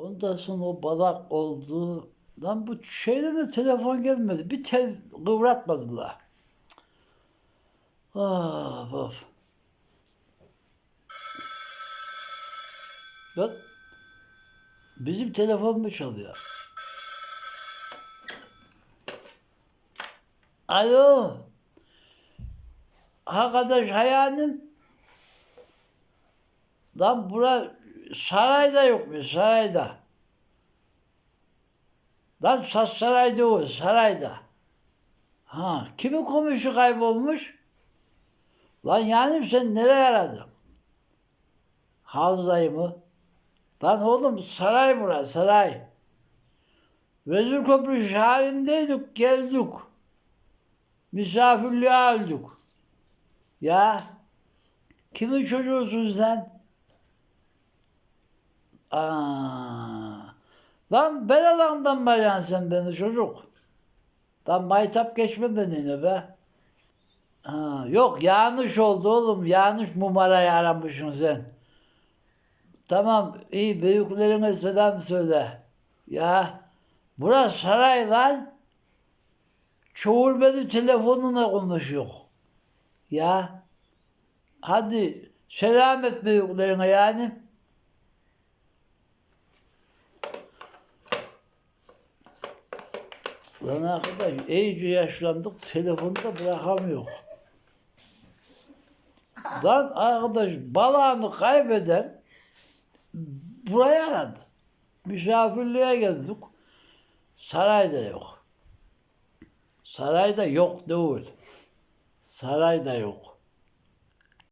Ondan sonra o balak oldu. Lan bu şeyde de telefon gelmedi. Bir tel kıvratmadılar. Ah of. Bak. Bizim telefon mu çalıyor? Alo. Arkadaş hayalim. Lan bura sarayda yok mu? Sarayda. Lan Sas sarayda o, sarayda. Ha, kimin komşu kaybolmuş? Lan yani sen nereye aradın? Havzayı mı? Lan oğlum saray bura, saray. Vezir Köprü şehrindeydik, geldik. Misafirliğe aldık. Ya, kimin çocuğusun sen? Aa, lan belalandan bayan sen beni çocuk. Lan maytap geçme beni be. Ha, yok yanlış oldu oğlum. Yanlış numarayı aramışsın sen. Tamam iyi büyüklerine selam söyle. Ya burası saray lan. Çoğul beni telefonuna konuşuyor. Ya hadi selam et büyüklerine yani. Lan arkadaş iyice yaşlandık telefonda bırakamıyor. Lan arkadaş balağını kaybeden buraya aradı. Misafirliğe geldik. Sarayda yok. Sarayda yok değil. Sarayda yok.